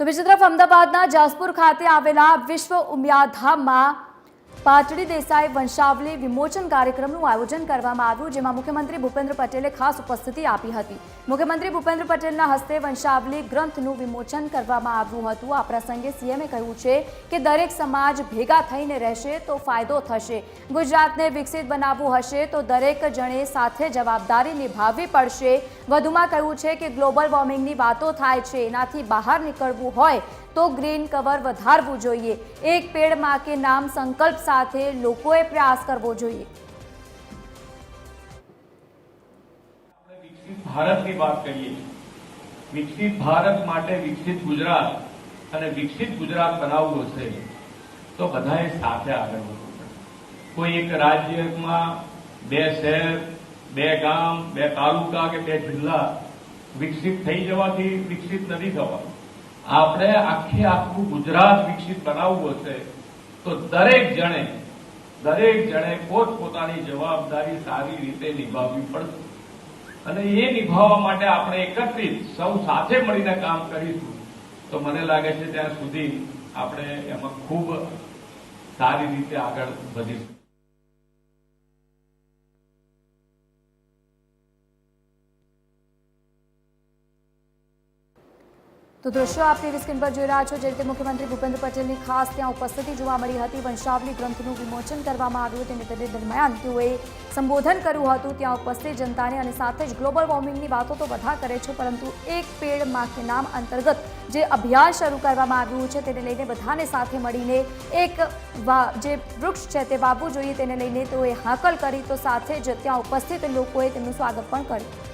તો બીજી તરફ અમદાવાદના જાસપુર ખાતે આવેલા વિશ્વ ઉમિયાધામમાં પાટડી દેસાઈ વંશાવલી વિમોચન કાર્યક્રમનું આયોજન કરવામાં આવ્યું, જેમાં મુખ્યમંત્રી ભૂપેન્દ્ર પટેલે ખાસ ઉપસ્થિતિ આપી હતી. મુખ્યમંત્રી ભૂપેન્દ્ર પટેલના હસ્તે વંશાવલી ગ્રંથનું વિમોચન કરવામાં આવ્યું હતું. આ પ્રસંગે સીએમએ કહ્યું છે કે દરેક સમાજ ભેગા થઈને રહેશે તો ફાયદો થશે. ગુજરાતને વિકસિત બનાવવું હશે તો દરેક જણે સાથે જવાબદારી નિભાવવી પડશે. વધુમાં કહ્યું છે કે ગ્લોબલ વોર્મિંગની વાતો થાય છે, એનાથી બહાર નીકળવું હોય તો ગ્રીન કવર વધારવું જોઈએ. એક પેડમાં કે નામ સંકલ્પ સાથે લોકોએ પ્રયાસ કરવો જોઈએ. ભારતની વાત કરીએ. વિકસિત ભારત માટે વિકસિત ગુજરાત અને વિકસિત ગુજરાત બનાવવું હશે તો બધાએ સાથે આગળ વધવું કોઈ એક રાજ્યમાં બે શહેર, બે ગામ, બે તાલુકા કે બે જિલ્લા વિકસિત થઈ જવાથી વિકસિત નથી થવા. આપણે આખે આખું ગુજરાત વિકસિત બનાવવું હશે તો દરેક જણે દરેક જણે પોતપોતાની જવાબદારી સારી રીતે નિભાવવી પડશે. અને એ નિભાવવા માટે આપણે એકત્રિત સૌ સાથે મળીને કામ કરીશું. તો મને લાગે છે ત્યાં સુધી આપણે એમાં ખૂબ સારી રીતે આગળ વધીશું. તો દ્રશ્યો આપ ટીવી સ્ક્રીન પર જોઈ રહ્યા છો જે રીતે મુખ્યમંત્રી ભૂપેન્દ્ર પટેલની ખાસ ત્યાં ઉપસ્થિતિ જોવા મળી હતી. વંશાવલી ગ્રંથનું વિમોચન કરવામાં આવ્યું તેને તે દરમિયાન તેઓએ સંબોધન કર્યું હતું. ત્યાં ઉપસ્થિત જનતાને અને સાથે જ ગ્લોબલ વોર્મિંગની વાતો તો બધા કરે છે, પરંતુ એક પેડમાં નામ અંતર્ગત જે અભિયાન શરૂ કરવામાં આવ્યું છે, તેને લઈને બધાને સાથે મળીને એક જે વૃક્ષ છે તે વાવવું જોઈએ, તેને લઈને તેઓએ હાકલ કરી. તો સાથે જ ત્યાં ઉપસ્થિત લોકોએ તેમનું સ્વાગત પણ કર્યું.